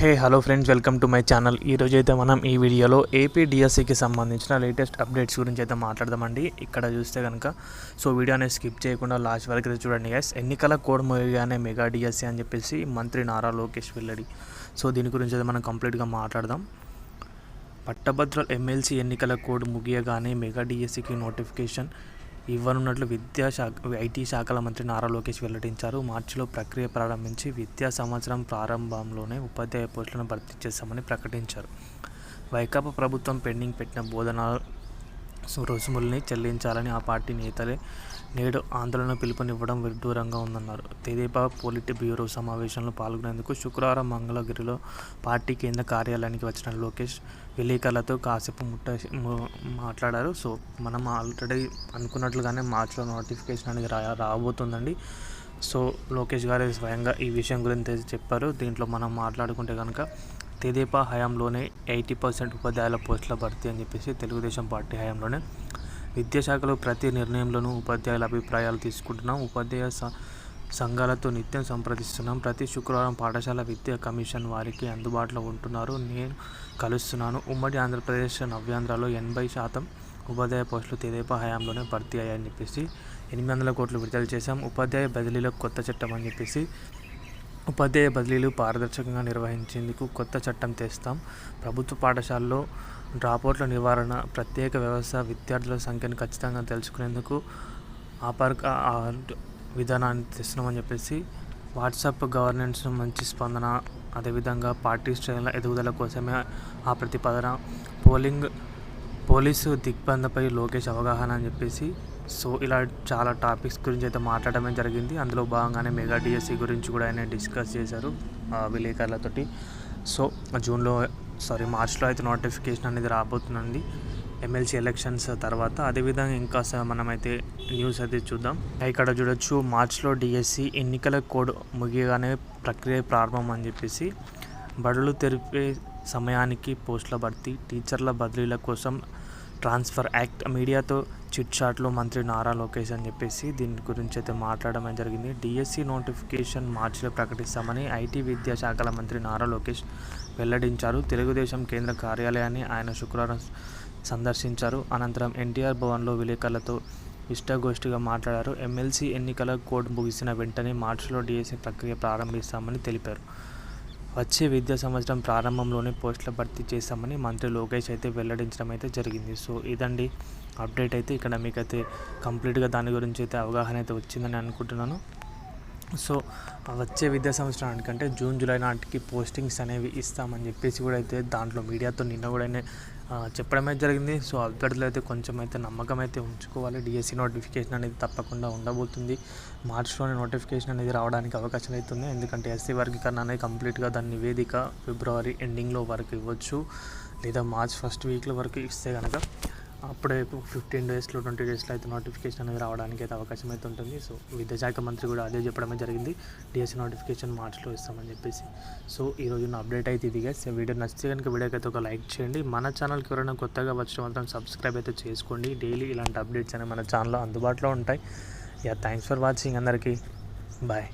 Hey hello friends welcome to my channel. ఈరోజు అయితే మనం ఈ వీడియోలో ఏపీ డిఎస్సికి సంబంధించిన లేటెస్ట్ అప్డేట్స్ గురించి అయితే మాట్లాడదామండి. ఇక్కడ చూస్తే కనుక సో వీడియో అనేది స్కిప్ చేయకుండా లాస్ట్ వరకు అయితే చూడండి గైస్ ఎన్నికల కోడ్ ముగిగానే మెగా డిఎస్సి అని చెప్పేసి మంత్రి నారా లోకేష్ వెల్లడి. సో దీని గురించి అయితే మనం కంప్లీట్గా మాట్లాడదాం. పట్టభద్రుల ఎమ్మెల్సీ ఎన్నికల కోడ్ ముగియగానే మెగా డిఎస్సికి నోటిఫికేషన్. ఇవ్వనున్నట్లు విద్యాశాఖ ఐటీ శాఖల మంత్రి నారా లోకేష్ వెల్లడించారు. మార్చిలో ప్రక్రియ ప్రారంభించి విద్యా సంవత్సరం ప్రారంభంలోనే ఉపాధ్యాయ పోస్టులను భర్తీ చేస్తామని ప్రకటించారు. వైకాపా ప్రభుత్వం పెండింగ్ పెట్టిన బోధన రుసుముల్ని చెల్లించాలని ఆ పార్టీ నేతలే నేడు ఆందోళన పిలుపునివ్వడం విడ్డూరంగా ఉందన్నారు. తెదేపా పొలిట్ బ్యూరో సమావేశంలో పాల్గొనేందుకు శుక్రవారం మంగళగిరిలో పార్టీ కేంద్ర కార్యాలయానికి వచ్చిన లోకేష్ విలేకరులతో కాసేపు ముట్ట మాట్లాడారు. సో మనం ఆల్రెడీ అనుకున్నట్లుగానే మార్చిలో నోటిఫికేషన్ అనేది రా రాబోతుందండి. సో లోకేష్ గారు స్వయంగా ఈ విషయం గురించి చెప్పారు. దీంట్లో మనం మాట్లాడుకుంటే కనుక తెదేపా హయాంలోనే ఎయిటీ పర్సెంట్ ఉపాధ్యాయుల పోస్టుల భర్తీ అని చెప్పేసి తెలుగుదేశం పార్టీ హయాంలోనే విద్యాశాఖలో ప్రతి నిర్ణయంలోనూ ఉపాధ్యాయుల అభిప్రాయాలు తీసుకుంటున్నాం. ఉపాధ్యాయ సంఘాలతో నిత్యం సంప్రదిస్తున్నాం. ప్రతి శుక్రవారం పాఠశాల విద్యా కమిషన్ వారికి అందుబాటులో ఉంటున్నారు. నేను కలుస్తున్నాను. ఉమ్మడి ఆంధ్రప్రదేశ్ నవ్యాంధ్రలో ఎనభై శాతం ఉపాధ్యాయ పోస్టులు తెదేపా హయాంలోనే భర్తీ అయ్యాయని చెప్పేసి ఎనిమిది వందల కోట్లు విడుదల చేశాం. ఉపాధ్యాయ బదిలీలో కొత్త చట్టం అని చెప్పేసి ఉపాధ్యాయ బదిలీలు పారదర్శకంగా నిర్వహించేందుకు కొత్త చట్టం తెస్తాం. ప్రభుత్వ పాఠశాలలో డ్రాపౌట్ల నివారణ ప్రత్యేక వ్యవస్థ విద్యార్థుల సంఖ్యను ఖచ్చితంగా తెలుసుకునేందుకు ఆపర్క విధానాన్ని తెస్తున్నామని చెప్పేసి వాట్సాప్ గవర్నెన్స్ మంచి స్పందన అదేవిధంగా పార్టీ శ్రేణుల ఎదుగుదల కోసమే ఆ ప్రతిపాదన పోలింగ్ పోలీసు దిగ్బంధపై లోకేష్ అవగాహన అని చెప్పేసి సో ఇలా చాలా టాపిక్స్ గురించి అయితే మాట్లాడమే జరిగింది. అందులో భాగంగానే మెగా డిఎస్సి గురించి కూడా ఆయన డిస్కస్ చేశారు ఆ విలేకరులతోటి. సో జూన్లో సారీ మార్చ్లో అయితే నోటిఫికేషన్ అనేది రాబోతుందండి. ఎమ్మెల్సీ ఎలక్షన్స్ తర్వాత. అదేవిధంగా ఇంకా స- మనమైతే న్యూస్ అయితే చూద్దాం. ఇక్కడ చూడొచ్చు మార్చ్లో డిఎస్సి ఎన్నికల కోడ్ ముగియగానే ప్రక్రియ ప్రారంభం అని చెప్పేసి బడులు తెరిపే సమయానికి పోస్టుల భర్తీ టీచర్ల బదిలీల కోసం ట్రాన్స్ఫర్ యాక్ట్ మీడియాతో చిట్ చాట్లో మంత్రి నారా లోకేష్ అని చెప్పేసి దీని గురించి అయితే మాట్లాడడం జరిగింది. డిఎస్సి నోటిఫికేషన్ మార్చిలో ప్రకటిస్తామని ఐటీ విద్యాశాఖల మంత్రి నారా లోకేష్ వెల్లడించారు. తెలుగుదేశం కేంద్ర కార్యాలయాన్ని ఆయన శుక్రవారం సందర్శించారు. అనంతరం ఎన్టీఆర్ భవన్లో విలేకరులతో ఇష్టగోష్ఠిగా మాట్లాడారు. ఎమ్మెల్సీ ఎన్నికల కోడ్ ముగిసిన వెంటనే మార్చిలో డిఎస్సి ప్రక్రియ ప్రారంభిస్తామని తెలిపారు. వచ్చే విద్యా సంవత్సరం ప్రారంభంలోనే పోస్టుల భర్తీ చేస్తామని మంత్రి లోకేష్ అయితే వెల్లడించడం అయితే జరిగింది. సో ఇదండి అప్డేట్ అయితే ఇక్కడ మీకైతే కంప్లీట్గా దాని గురించి అయితే అవగాహన అయితే వచ్చిందని అనుకుంటున్నాను. సో వచ్చే విద్యా సంవత్సరానికంటే జూన్ జూలై నాటికి పోస్టింగ్స్ అనేవి ఇస్తామని చెప్పేసి కూడా అయితే దాంట్లో మీడియాతో నిన్న కూడా చెప్పడమే చెప్పడం అయితే జరిగింది. సో అభ్యర్థులు అయితే కొంచెం అయితే నమ్మకం అయితే ఉంచుకోవాలి. డిఎస్సి నోటిఫికేషన్ అనేది తప్పకుండా ఉండబోతుంది. మార్చిలోనే నోటిఫికేషన్ అనేది రావడానికి అవకాశం అవుతుంది ఎందుకంటే ఎస్సీ వర్గీకరణ అనేది కంప్లీట్గా దాని నివేదిక ఫిబ్రవరి ఎండింగ్లో వరకు ఇవ్వచ్చు. లేదా మార్చ్ ఫస్ట్ వీక్లో వరకు ఇస్తే కనుక అప్పుడే ఫిఫ్టీన్ డేస్లో ట్వంటీ డేస్లో అయితే నోటిఫికేషన్ అనేది రావడానికి అయితే అవకాశం అయితే ఉంటుంది. సో విద్యాశాఖ మంత్రి కూడా అదే చెప్పడమే జరిగింది. డిఎస్సీ నోటిఫికేషన్ మార్చ్లో ఇస్తామని చెప్పేసి. సో ఈ రోజు నా అప్డేట్ అయితే ఇది గైస్ వీడియో నచ్చితే కనుక వీడియోకి అయితే ఒక లైక్ చేయండి. మన ఛానల్కి ఎవరైనా కొత్తగా వచ్చిన మాత్రం సబ్స్క్రైబ్ అయితే చేసుకోండి. డైలీ ఇలాంటి అప్డేట్స్ అనేవి మన ఛానల్లో అందుబాటులో ఉంటాయి. యా థ్యాంక్స్ ఫర్ వాచింగ్ అందరికీ. బాయ్